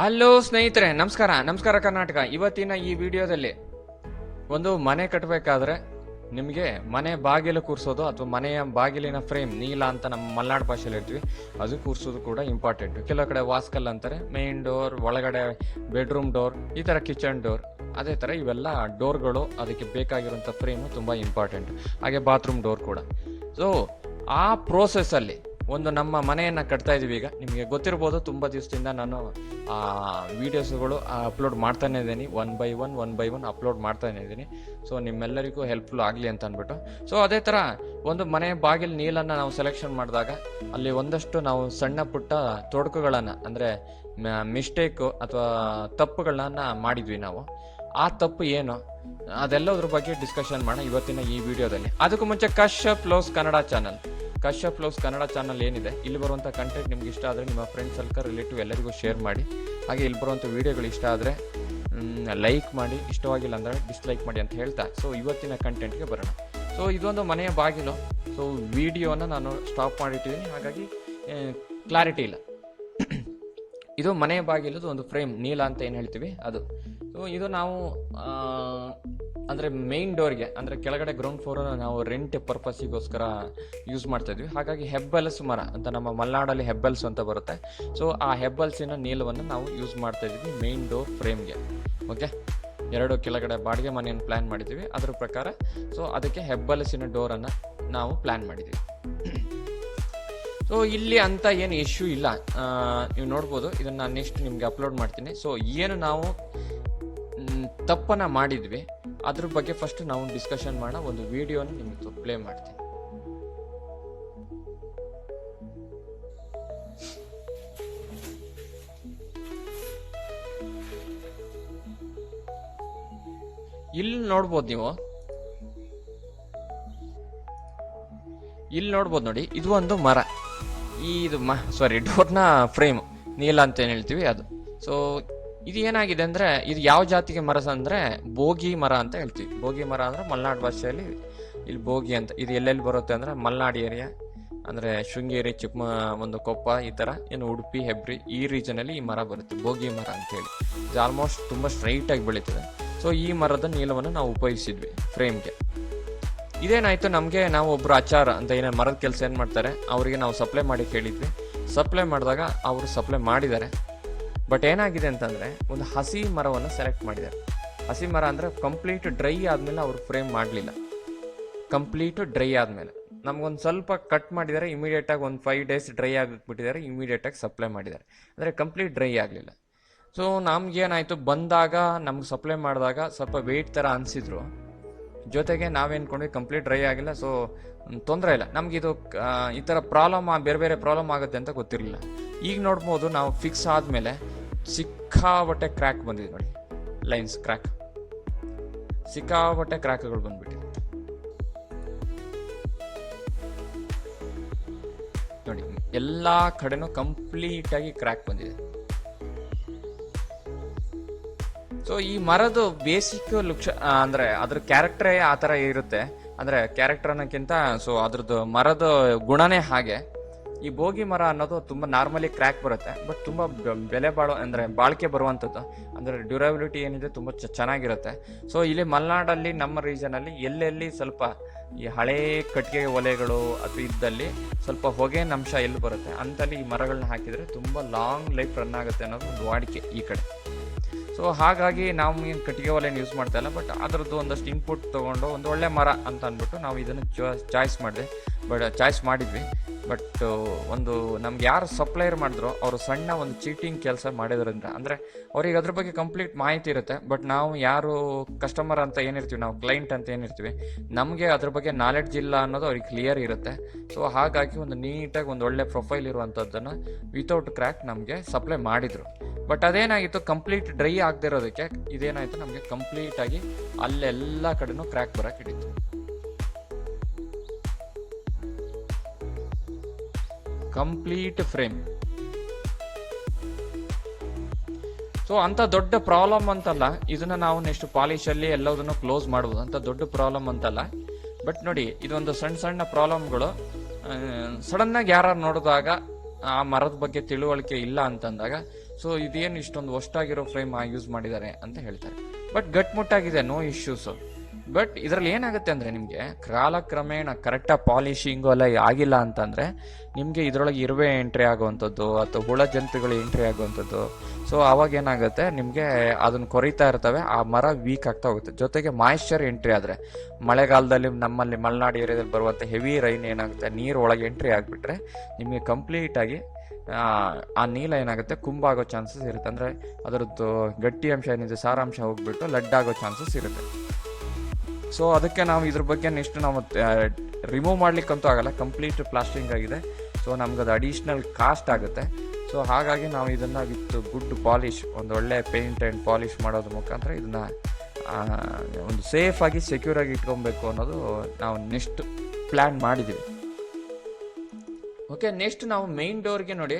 Hello ಸ್ನೇಹಿತರೆ. ನಮಸ್ಕಾರ. ನಮಸ್ಕಾರ, ಕರ್ನಾಟಕ. ಇವತ್ತಿನ ಈ ವಿಡಿಯೋದಲ್ಲಿ ಒಂದು ಮನೆ ಕಟ್ಟಬೇಕಾದ್ರೆ ನಿಮಗೆ ಮನೆ ಬಾಗಿಲು ಕೂರಿಸೋದು ಅಥವಾ ಮನೆಯ ಬಾಗಿಲಿನ ಫ್ರೇಮ್ ನೀಲ ಅಂತ ನಮ್ಮ ಮಲೆನಾಡು ಭಾಷೆಯಲ್ಲಿ ಇರ್ತೀವಿ ಅದು ಕೂರಿಸೋದು ಕೂಡ ಇಂಪಾರ್ಟೆಂಟ್ ಕೆಲವು ಕಡೆ ವಾಸ್ಕಲ್ ಅಂತಾರೆ. ಮೇನ್ ಡೋರ್ ಒಳಗಡೆ ಬೆಡ್ರೂಮ್ ಡೋರ್ ಈ ಥರ ಕಿಚನ್ ಡೋರ್ ಅದೇ ಥರ ಇವೆಲ್ಲ ಡೋರ್ಗಳು ಅದಕ್ಕೆ ಬೇಕಾಗಿರುವಂಥ ಫ್ರೇಮು ತುಂಬ ಇಂಪಾರ್ಟೆಂಟ್ ಹಾಗೆ ಬಾತ್ರೂಮ್ ಡೋರ್ ಕೂಡ. ಸೊ ಆ ಪ್ರೋಸೆಸ್ಸಲ್ಲಿ ಒಂದು ನಮ್ಮ ಮನೆಯನ್ನು ಕಟ್ತಾ ಇದೀವಿ ಈಗ. ನಿಮಗೆ ಗೊತ್ತಿರ್ಬೋದು, ತುಂಬ ದಿವಸದಿಂದ ನಾನು, ಆ ವೀಡಿಯೋಸ್ಗಳು ಅಪ್ಲೋಡ್ ಮಾಡ್ತಾನೆ ಇದ್ದೀನಿ. One by one one by one upload ಮಾಡ್ತಾನೆ ಇದ್ದೀನಿ. ಸೊ ನಿಮ್ಮೆಲ್ಲರಿಗೂ ಹೆಲ್ಪ್ಫುಲ್ ಆಗಲಿ ಅಂತ ಅಂದ್ಬಿಟ್ಟು. ಸೊ ಅದೇ ಥರ ಒಂದು ಮನೆ ಬಾಗಿಲು ನೀಲನ್ನು ನಾವು ಸೆಲೆಕ್ಷನ್ ಮಾಡಿದಾಗ, ಅಲ್ಲಿ ಒಂದಷ್ಟು ನಾವು ಸಣ್ಣ ಪುಟ್ಟ ತೊಡಕುಗಳನ್ನು, ಅಂದರೆ ಮಿಸ್ಟೇಕು ಅಥವಾ ತಪ್ಪುಗಳನ್ನ ಮಾಡಿದ್ವಿ ನಾವು. ಆ ತಪ್ಪು ಏನು? ಅದೆಲ್ಲದ್ರ ಬಗ್ಗೆ ಡಿಸ್ಕಷನ್ ಮಾಡೋಣ ಇವತ್ತಿನ ಈ ವಿಡಿಯೋದಲ್ಲಿ ಅದಕ್ಕೂ ಮುಂಚೆ Kashyap loves Kannada channel Kashyap loves Kannada channel ಏನಿದೆ, ಇಲ್ಲಿ ಬರುವಂಥ ಕಂಟೆಂಟ್ ನಿಮ್ಗೆ ಇಷ್ಟ ಆದರೆ ನಿಮ್ಮ ಫ್ರೆಂಡ್ಸ್ ಸರ್ಕಲ್ ರಿಲೇಟಿವ್ ಎಲ್ಲರಿಗೂ ಶೇರ್ ಮಾಡಿ. ಹಾಗೆ ಇಲ್ಲಿ ಬರುವಂಥ ವಿಡಿಯೋಗಳು ಇಷ್ಟ ಆದರೆ ಲೈಕ್ ಮಾಡಿ. ಇಷ್ಟವಾಗಿಲ್ಲ ಅಂದರೆ ಡಿಸ್ಲೈಕ್ ಮಾಡಿ ಅಂತ ಹೇಳ್ತಾ. ಸೊ ಇವತ್ತಿನ ಕಂಟೆಂಟ್ಗೆ ಬರೋಣ. ಸೊ ಇದೊಂದು ಮನೆಯ ಬಾಗಿಲು. ಸೊ ವಿಡಿಯೋನ ನಾನು ಸ್ಟಾಪ್ ಮಾಡಿಟ್ಟಿದ್ದೀನಿ ಹಾಗಾಗಿ ಕ್ಲಾರಿಟಿ ಇಲ್ಲ. ಇದು ಮನೆಯ ಬಾಗಿಲದು ಒಂದು ಫ್ರೇಮ್ ನೀಲ ಅಂತ ಏನು ಹೇಳ್ತೀವಿ? ಅದು. ಸೊ ಇದು ನಾವು ಅಂದ್ರೆ ಮೇನ್ ಡೋರ್ಗೆ ಅಂದ್ರೆ ಕೆಳಗಡೆ ಗ್ರೌಂಡ್ ಫ್ಲೋರ್ ನಾವು ರೆಂಟ್ ಪರ್ಪಸ್ಸಿಗೋಸ್ಕರ ಯೂಸ್ ಮಾಡ್ತಾ ಇದ್ವಿ. ಹಾಗಾಗಿ ಹೆಬ್ಬೆಲಸು ಮರ ಅಂತ ನಮ್ಮ ಮಲೆನಾಡಲ್ಲಿ ಹೆಬ್ಬೆಲ್ಸ್ ಅಂತ ಬರುತ್ತೆ. ಸೊ ಆ ಹೆಬ್ಬೆಲ್ಸಿನ ನೀಲವನ್ನು ನಾವು ಯೂಸ್ ಮಾಡ್ತಾ ಇದ್ವಿ ಮೇನ್ ಡೋರ್ ಫ್ರೇಮ್ಗೆ ಓಕೆ ಎರಡು ಕೆಳಗಡೆ ಬಾಡಿಗೆ ಮನೆಯನ್ನು ಪ್ಲ್ಯಾನ್ ಮಾಡಿದ್ವಿ ಅದ್ರ ಪ್ರಕಾರ ಸೊ ಅದಕ್ಕೆ ಹೆಬ್ಬಲಸಿನ ಡೋರನ್ನು ನಾವು ಪ್ಲ್ಯಾನ್ ಮಾಡಿದ್ವಿ ಸೊ ಇಲ್ಲಿ ಅಂತ ಏನು ಇಶ್ಯೂ ಇಲ್ಲ. ನೀವು ನೋಡ್ಬೋದು, ಇದನ್ನ ನೆಕ್ಸ್ಟ್ ನಿಮಗೆ ಅಪ್ಲೋಡ್ ಮಾಡ್ತೀನಿ. ಸೊ ಏನು ನಾವು ತಪ್ಪನ್ನು ತಪ್ಪನ್ನ ಮಾಡಿದ್ವಿ. ಅದ್ರ ಬಗ್ಗೆ ಫಸ್ಟ್ ನಾವು ಡಿಸ್ಕಷನ್ ಮಾಡೋಣ, ಒಂದು ವಿಡಿಯೋನ ನಿಮಗೆ ಪ್ಲೇ ಮಾಡ್ತೀನಿ. ಇಲ್ಲಿ ನೋಡ್ಬೋದು ನೀವು. ಇಲ್ಲಿ ನೋಡ್ಬೋದು ನೋಡಿ, ಇದು ಒಂದು ಮರ. ಈ ಇದು ಸಾರಿ ಡೋರ್ನ ಫ್ರೇಮ್ ನೀಲ ಅಂತ ಏನು ಹೇಳ್ತೀವಿ ಅದು. ಸೊ ಇದು ಏನಾಗಿದೆ ಅಂದ್ರೆ, ಇದು ಯಾವ ಜಾತಿಗೆ ಮರ ಅಂದ್ರೆ ಬೋಗಿ ಮರ ಅಂತ ಹೇಳ್ತೀವಿ. ಬೋಗಿ ಮರ ಅಂದ್ರೆ ಮಲೆನಾಡು ಭಾಷೆಯಲ್ಲಿ ಇಲ್ಲಿ ಬೋಗಿ ಅಂತ, ಇದು ಎಲ್ಲೆಲ್ಲಿ ಬರುತ್ತೆ ಅಂದ್ರೆ ಮಲೆನಾಡು ಏರಿಯಾ, ಅಂದ್ರೆ ಶೃಂಗೇರಿ ಚಿಕ್ಕ ಒಂದು ಕೊಪ್ಪ, ಈ ತರ ಏನು ಉಡುಪಿ, ಹೆಬ್ರಿ, ಈ ರೀಜನಲ್ಲಿ ಈ ಮರ ಬರುತ್ತೆ ಬೋಗಿ ಮರ ಅಂತೇಳಿ ಇದು ಆಲ್ಮೋಸ್ಟ್ ಸ್ಟ್ರೈಟ್ ಆಗಿ ಬೆಳೀತದೆ. ಸೊ ಈ ಮರದ ನೀಲವನ್ನು ನಾವು ಉಪಯೋಗಿಸಿದ್ವಿ ಫ್ರೇಮ್ಗೆ ಇದೇನಾಯ್ತು, ನಮಗೆ ನಾವು ಒಬ್ರು ಆಚಾರ ಅಂತ ಏನೇ ಮರದ ಕೆಲಸ ಏನು ಮಾಡ್ತಾರೆ, ಅವರಿಗೆ ನಾವು ಸಪ್ಲೈ ಮಾಡಿ ಕೇಳಿದ್ವಿ. ಸಪ್ಲೈ ಮಾಡಿದಾಗ ಅವರು ಸಪ್ಲೈ ಮಾಡಿದ್ದಾರೆ. ಬಟ್ ಏನಾಗಿದೆ ಅಂತಂದರೆ, ಒಂದು ಹಸಿ ಮರವನ್ನು ಸೆಲೆಕ್ಟ್ ಮಾಡಿದ್ದಾರೆ. ಹಸಿ ಮರ ಅಂದರೆ ಕಂಪ್ಲೀಟ್ ಡ್ರೈ ಆದಮೇಲೆ ಅವರು ಫ್ರೇಮ್ ಮಾಡಲಿಲ್ಲ. ಕಂಪ್ಲೀಟ್ ಡ್ರೈ ಆದಮೇಲೆ. ನಮಗೊಂದು ಸ್ವಲ್ಪ ಕಟ್ ಮಾಡಿದ್ದಾರೆ ಇಮಿಡಿಯೇಟಾಗಿ ಒಂದು ಫೈವ್ ಡೇಸ್ ಡ್ರೈ ಆಗಿಬಿಟ್ಟಿದ್ದಾರೆ ಇಮಿಡಿಯೇಟಾಗಿ ಸಪ್ಲೈ ಮಾಡಿದ್ದಾರೆ. ಅಂದರೆ ಕಂಪ್ಲೀಟ್ ಡ್ರೈ ಆಗಲಿಲ್ಲ. ಸೊ ನಮ್ಗೇನಾಯಿತು, ಬಂದಾಗ, ನಮ್ಗೆ ಸಪ್ಲೈ ಮಾಡಿದಾಗ ಸ್ವಲ್ಪ ವೆಯ್ಟ್ ಥರ ಅನಿಸಿದ್ರು. ಜೊತೆಗೆ ನಾವೇನ್ಕೊಂಡ್ವಿ ಕಂಪ್ಲೀಟ್ ಡ್ರೈ ಆಗಿಲ್ಲ. ಸೊ ತೊಂದರೆ ಇಲ್ಲ. ನಮಗಿದು ಈ ಥರ ಪ್ರಾಬ್ಲಮ್ ಬೇರೆ ಬೇರೆ ಪ್ರಾಬ್ಲಮ್ ಆಗುತ್ತೆ ಅಂತ ಗೊತ್ತಿರಲಿಲ್ಲ. ಈಗ ನೋಡ್ಬೋದು, ನಾವು ಫಿಕ್ಸ್ ಆದಮೇಲೆ ಸಿಕ್ಕಾಬಟ್ಟೆ ಕ್ರ್ಯಾಕ್ ಬಂದಿದೆ ನೋಡಿ. ಲೈನ್ಸ್ ಕ್ರ್ಯಾಕ್ ಸಿಕ್ಕಾಪಟ್ಟೆ ಕ್ರ್ಯಾಕ್ಗಳು ಬಂದ್ಬಿಟ್ಟಿದೆ. ನೋಡಿ, ಎಲ್ಲ ಕಡೆನೂ ಕಂಪ್ಲೀಟಾಗಿ ಕ್ರ್ಯಾಕ್ ಬಂದಿದೆ. ಸೊ ಈ ಮರದ ಬೇಸಿಕ್ ಲುಕ್ಷ ಅಂದ್ರೆ ಅದ್ರ ಕ್ಯಾರೆಕ್ಟರೇ ಆ ಥರ ಇರುತ್ತೆ. ಅಂದ್ರೆ ಕ್ಯಾರೆಕ್ಟರ್ ಅನ್ನೋಕ್ಕಿಂತ ಸೊ ಅದ್ರದ್ದು ಮರದ ಗುಣನೇ ಹಾಗೆ. ಈ ಭೋಗಿ ಮರ ಅನ್ನೋದು ತುಂಬ ನಾರ್ಮಲಿ ಕ್ರ್ಯಾಕ್ ಬರುತ್ತೆ ಬಟ್ ತುಂಬ ಬೆಲೆ ಬಾಳೋ ಅಂದರೆ ಬಾಳಿಕೆ ಬರುವಂಥದ್ದು, ಅಂದರೆ ಡ್ಯೂರಬಿಲಿಟಿ ಏನಿದೆ ತುಂಬ ಚೆನ್ನಾಗಿರುತ್ತೆ. ಸೊ ಇಲ್ಲಿ ಮಲೆನಾಡಲ್ಲಿ, ನಮ್ಮ ರೀಜನಲ್ಲಿ ಎಲ್ಲೆಲ್ಲಿ ಸ್ವಲ್ಪ ಈ ಹಳೇ ಕಟ್ಟಿಗೆ ಒಲೆಗಳು ಅಥವಾ ಇದ್ದಲ್ಲಿ ಸ್ವಲ್ಪ ಹೊಗೆನ ಅಂಶ ಎಲ್ಲಿ ಬರುತ್ತೆ, ಅಂತಲ್ಲಿ ಈ ಮರಗಳನ್ನ ಹಾಕಿದರೆ ತುಂಬ ಲಾಂಗ್ ಲೈಫ್ ರನ್ ಆಗುತ್ತೆ ಅನ್ನೋದು ಒಂದು ವಾಡಿಕೆ ಈ ಕಡೆ. ಸೊ ಹಾಗಾಗಿ ನಾವು ಏನು ಕಟ್ಟಿಗೆ ಒಲೆನ ಯೂಸ್ ಮಾಡ್ತಾ ಇಲ್ಲ ಬಟ್ ಅದರದ್ದು ಒಂದಷ್ಟು ಇನ್ಪುಟ್ ತೊಗೊಂಡು ಒಂದು ಒಳ್ಳೆ ಮರ ಅಂತ ಅಂದ್ಬಿಟ್ಟು ನಾವು ಇದನ್ನು ಚಾಯ್ಸ್ ಮಾಡಿದೆ. ಬಟ್ ಚಾಯ್ಸ್ ಮಾಡಿದ್ವಿ. ಬಟ್ ಒಂದು ನಮ್ಗೆ ಯಾರು ಸಪ್ಲೈಯರ್ ಮಾಡಿದ್ರು, ಅವರು ಸಣ್ಣ ಒಂದು ಚೀಟಿಂಗ್ ಕೆಲಸ ಮಾಡಿದ್ರಿಂದ, ಅಂದರೆ ಅವ್ರಿಗೆ ಅದ್ರ ಬಗ್ಗೆ ಕಂಪ್ಲೀಟ್ ಮಾಹಿತಿ ಇರುತ್ತೆ, ಬಟ್ ನಾವು ಯಾರು ಕಸ್ಟಮರ್ ಅಂತ ಏನಿರ್ತೀವಿ, ನಾವು ಕ್ಲೈಂಟ್ ಅಂತ ಏನಿರ್ತೀವಿ, ನಮಗೆ ಅದ್ರ ಬಗ್ಗೆ ನಾಲೆಡ್ಜ್ ಇಲ್ಲ ಅನ್ನೋದು ಅವ್ರಿಗೆ ಕ್ಲಿಯರ್ ಇರುತ್ತೆ. ಸೊ, ಹಾಗಾಗಿ ಒಂದು ನೀಟಾಗಿ ಒಂದು ಒಳ್ಳೆ ಪ್ರೊಫೈಲ್ ಇರುವಂಥದ್ದನ್ನು ವಿತೌಟ್ ಕ್ರ್ಯಾಕ್ ನಮಗೆ ಸಪ್ಲೈ ಮಾಡಿದರು. ಬಟ್ ಅದೇನಾಗಿತ್ತು, ಕಂಪ್ಲೀಟ್ ಡ್ರೈ ಆಗದಿರೋದಕ್ಕೆ ಇದೇನಾಯಿತು, ನಮಗೆ ಕಂಪ್ಲೀಟಾಗಿ ಅಲ್ಲೆಲ್ಲ ಕಡೆನೂ ಕ್ರ್ಯಾಕ್ ಬರೋಕೆ ಹಿಡಿತು ಕಂಪ್ಲೀಟ್ ಫ್ರೇಮ್. ಸೊ ಅಂತ ದೊಡ್ಡ ಪ್ರಾಬ್ಲಮ್ ಅಂತಲ್ಲ, ಇದನ್ನ ನಾವು ನೆಕ್ಸ್ಟ್ ಪಾಲಿಶಲ್ಲಿ ಎಲ್ಲದನ್ನು ಕ್ಲೋಸ್ ಮಾಡ್ಬೋದು. ಅಂತ ದೊಡ್ಡ ಪ್ರಾಬ್ಲಮ್ ಅಂತಲ್ಲ. ಬಟ್ ನೋಡಿ, ಇದೊಂದು ಸಣ್ಣ ಸಣ್ಣ ಪ್ರಾಬ್ಲಮ್ಗಳು ಸಡನ್ನಾಗಿ ಯಾರು ನೋಡಿದಾಗ ಆ ಮರದ ಬಗ್ಗೆ ತಿಳುವಳಿಕೆ ಇಲ್ಲ ಅಂತಂದಾಗ ಸೊ ಇದೇನು ಇಷ್ಟೊಂದು ಒಷ್ಟಾಗಿರೋ ಫ್ರೇಮ್ ಯೂಸ್ ಮಾಡಿದ್ದಾರೆ ಅಂತ ಹೇಳ್ತಾರೆ. ಬಟ್ ಗಟ್ಮುಟ್ಟಾಗಿದೆ ನೋ ಇಶ್ಯೂಸು ಬಟ್ ಇದರಲ್ಲಿ ಏನಾಗುತ್ತೆ ಅಂದರೆ ನಿಮಗೆ ಕಾಲಕ್ರಮೇಣ ಕರೆಕ್ಟಾಗಿ ಪಾಲಿಶಿಂಗು ಎಲ್ಲ ಆಗಿಲ್ಲ ಅಂತಂದರೆ ನಿಮಗೆ ಇದರೊಳಗೆ ಇರುವೆ ಎಂಟ್ರಿ ಆಗುವಂಥದ್ದು ಅಥವಾ ಹುಳ ಜಂತುಗಳು ಎಂಟ್ರಿ ಆಗುವಂಥದ್ದು. ಸೊ ಅವಾಗ ಏನಾಗುತ್ತೆ ನಿಮಗೆ ಅದನ್ನು ಕೊರಿತಾ ಇರ್ತವೆ, ಆ ಮರ ವೀಕ್ ಆಗ್ತಾ ಹೋಗುತ್ತೆ. ಜೊತೆಗೆ ಮಾಯಿಶ್ಚರ್ ಎಂಟ್ರಿ ಆದರೆ ಮಳೆಗಾಲದಲ್ಲಿ ನಮ್ಮಲ್ಲಿ ಮಲೆನಾಡು ಏರಿಯಾದಲ್ಲಿ ಬರುವಂಥ ಹೆವಿ ರೈನ್ ಏನಾಗುತ್ತೆ, ನೀರು ಒಳಗೆ ಎಂಟ್ರಿ ಆಗಿಬಿಟ್ರೆ ನಿಮಗೆ ಕಂಪ್ಲೀಟಾಗಿ ಆ ನೀಲ ಏನಾಗುತ್ತೆ ಕುಂಬಾಗೋ ಚಾನ್ಸಸ್ ಇರುತ್ತೆ. ಅಂದರೆ ಅದರದ್ದು ಗಟ್ಟಿ ಅಂಶ ಏನಿದೆ, ಸಾರಾಂಶ ಹೋಗ್ಬಿಟ್ಟು ಲಡ್ ಆಗೋ ಚಾನ್ಸಸ್ ಇರುತ್ತೆ. ಸೊ ಅದಕ್ಕೆ ನಾವು ಇದ್ರ ಬಗ್ಗೆ ನೆಕ್ಸ್ಟ್ ನಾವು ರಿಮೂವ್ ಮಾಡ್ಲಿಕ್ಕಂತೂ ಆಗಲ್ಲ ಕಂಪ್ಲೀಟ್ ಪ್ಲಾಸ್ಟಿಂಗ್ ಆಗಿದೆ. ಸೊ ನಮ್ಗೆ ಅದು ಅಡಿಷ್ನಲ್ ಕಾಸ್ಟ್ ಆಗುತ್ತೆ. ಸೊ ಹಾಗಾಗಿ ನಾವು ಇದನ್ನು ವಿತ್ ಗುಡ್ ಪಾಲಿಶ್, ಒಂದು ಒಳ್ಳೆ ಪೇಂಟ್ ಆ್ಯಂಡ್ ಪಾಲಿಶ್ ಮಾಡೋದ್ರ ಮುಖಾಂತರ ಇದನ್ನು ಒಂದು ಸೇಫಾಗಿ ಸೆಕ್ಯೂರಾಗಿ ಇಟ್ಕೊಬೇಕು ಅನ್ನೋದು ನಾವು ನೆಕ್ಸ್ಟ್ ಪ್ಲ್ಯಾನ್ ಮಾಡಿದ್ದೀವಿ ಓಕೆ ನೆಕ್ಸ್ಟ್ ನಾವು ಮೇನ್ ಡೋರ್ಗೆ ನೋಡಿ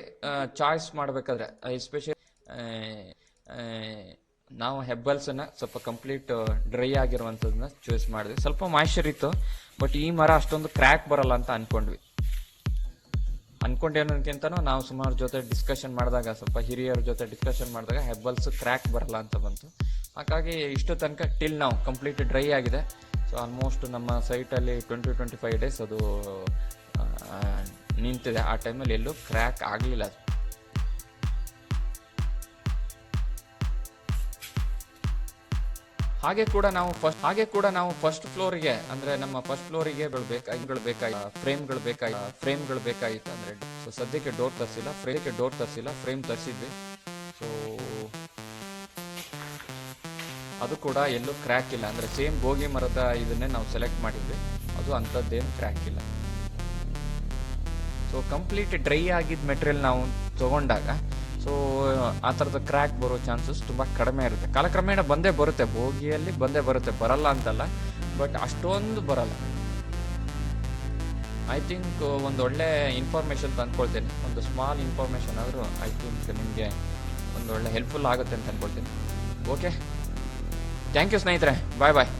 ಚಾಯ್ಸ್ ಮಾಡಬೇಕಾದ್ರೆ ಎಸ್ಪೆಷಲಿ ನಾವು ಹೆಬ್ಬಲ್ಸನ್ನು ಸ್ವಲ್ಪ ಕಂಪ್ಲೀಟ್ ಡ್ರೈ ಆಗಿರುವಂಥದ್ದನ್ನ ಚೂಸ್ ಮಾಡಿದ್ವಿ. ಸ್ವಲ್ಪ ಮಾಯ್ಶ್ಚರ್ ಇತ್ತು ಬಟ್ ಈ ಮರ ಅಷ್ಟೊಂದು ಕ್ರ್ಯಾಕ್ ಬರಲ್ಲ ಅಂತ ಅನ್ಕೊಂಡ್ವಿ. ಅನ್ಕೊಂಡೇನೋಕ್ಕಿಂತನೂ ನಾವು ಸುಮಾರು ಜೊತೆ ಡಿಸ್ಕಷನ್ ಮಾಡಿದಾಗ, ಸ್ವಲ್ಪ ಹಿರಿಯರ ಜೊತೆ ಡಿಸ್ಕಷನ್ ಮಾಡಿದಾಗ ಹೆಬ್ಬಲ್ಸ್ ಕ್ರ್ಯಾಕ್ ಬರಲ್ಲ ಅಂತ ಬಂತು. ಹಾಗಾಗಿ ಇಷ್ಟು ತನಕ ಟಿಲ್ ನಾವು ಕಂಪ್ಲೀಟ್ ಡ್ರೈ ಆಗಿದೆ. ಸೊ ಆಲ್ಮೋಸ್ಟ್ ನಮ್ಮ ಸೈಟಲ್ಲಿ ಟ್ವೆಂಟಿ ಟ್ವೆಂಟಿ ಫೈವ್ ಡೇಸ್ ಅದು ನಿಂತಿದೆ. ಆ ಟೈಮಲ್ಲಿ ಎಲ್ಲೂ ಕ್ರ್ಯಾಕ್ ಆಗಲಿಲ್ಲ. ಅದು ಹಾಗೆ ಕೂಡ ನಾವು ಫಸ್ಟ್ ಹಾಗೆ ಕೂಡ ನಾವು ಫಸ್ಟ್ ಫ್ಲೋರಿಗೆ ಅಂದ್ರೆ ನಮ್ಮ ಫಸ್ಟ್ ಫ್ಲೋರಿಗೆ ಬೇಕಾಗಿ ಬೇಕಾಗಿ ಫ್ರೇಮ್ಗಳು ಬೇಕಾಗಿ ಫ್ರೇಮ್ಗಳು ಬೇಕಾಗಿತ್ತು ಅಂದ್ರೆ ಸೊ ಸದ್ಯಕ್ಕೆ ಡೋರ್ ತರಿಸಿಲ್ಲ ಫ್ರೇಮ್ಗೆ ಡೋರ್ ತರಿಸಿಲ್ಲ ಫ್ರೇಮ್ ತರಿಸಿದ್ವಿ. ಸೊ ಅದು ಕೂಡ ಎಲ್ಲೂ ಕ್ರ್ಯಾಕ್ ಇಲ್ಲ. ಅಂದ್ರೆ ಸೇಮ್ ಬೋಗಿ ಮರದ ಇದನ್ನೇ ನಾವು ಸೆಲೆಕ್ಟ್ ಮಾಡಿದ್ವಿ. ಅದು ಅಂಥದ್ದೇನು ಕ್ರ್ಯಾಕ್ ಇಲ್ಲ. ಸೊ ಕಂಪ್ಲೀಟ್ ಡ್ರೈ ಆಗಿದ್ದ ಮೆಟೀರಿಯಲ್ ನಾವು ತಗೊಂಡಾಗ ಸೊ ಆ ಥರದ ಕ್ರ್ಯಾಕ್ ಬರೋ ಚಾನ್ಸಸ್ ತುಂಬ ಕಡಿಮೆ ಇರುತ್ತೆ. ಕಾಲಕ್ರಮೇಣ ಬಂದೇ ಬರುತ್ತೆ. ಬೋಗಿಯಲ್ಲಿ ಬಂದೇ ಬರುತ್ತೆ. ಬರಲ್ಲ ಅಂತಲ್ಲ. ಬಟ್ ಅಷ್ಟೊಂದು ಬರಲ್ಲ. ಐ ಥಿಂಕ್ ಒಂದು ಒಳ್ಳೆ ಇನ್ಫಾರ್ಮೇಷನ್ ತಂದ್ಕೊಳ್ತೇನೆ. ಒಂದು ಸ್ಮಾಲ್ ಇನ್ಫಾರ್ಮೇಷನ್ ಆದರೂ ಐ ಥಿಂಕ್ ನಿಮಗೆ ಒಂದು ಒಳ್ಳೆ ಹೆಲ್ಪ್ಫುಲ್ ಆಗುತ್ತೆ ಅಂತ ಅಂದ್ಕೊಳ್ತೀನಿ ಓಕೆ ಥ್ಯಾಂಕ್ ಯು ಸ್ನೇಹಿತರೆ. ಬಾಯ್ ಬಾಯ್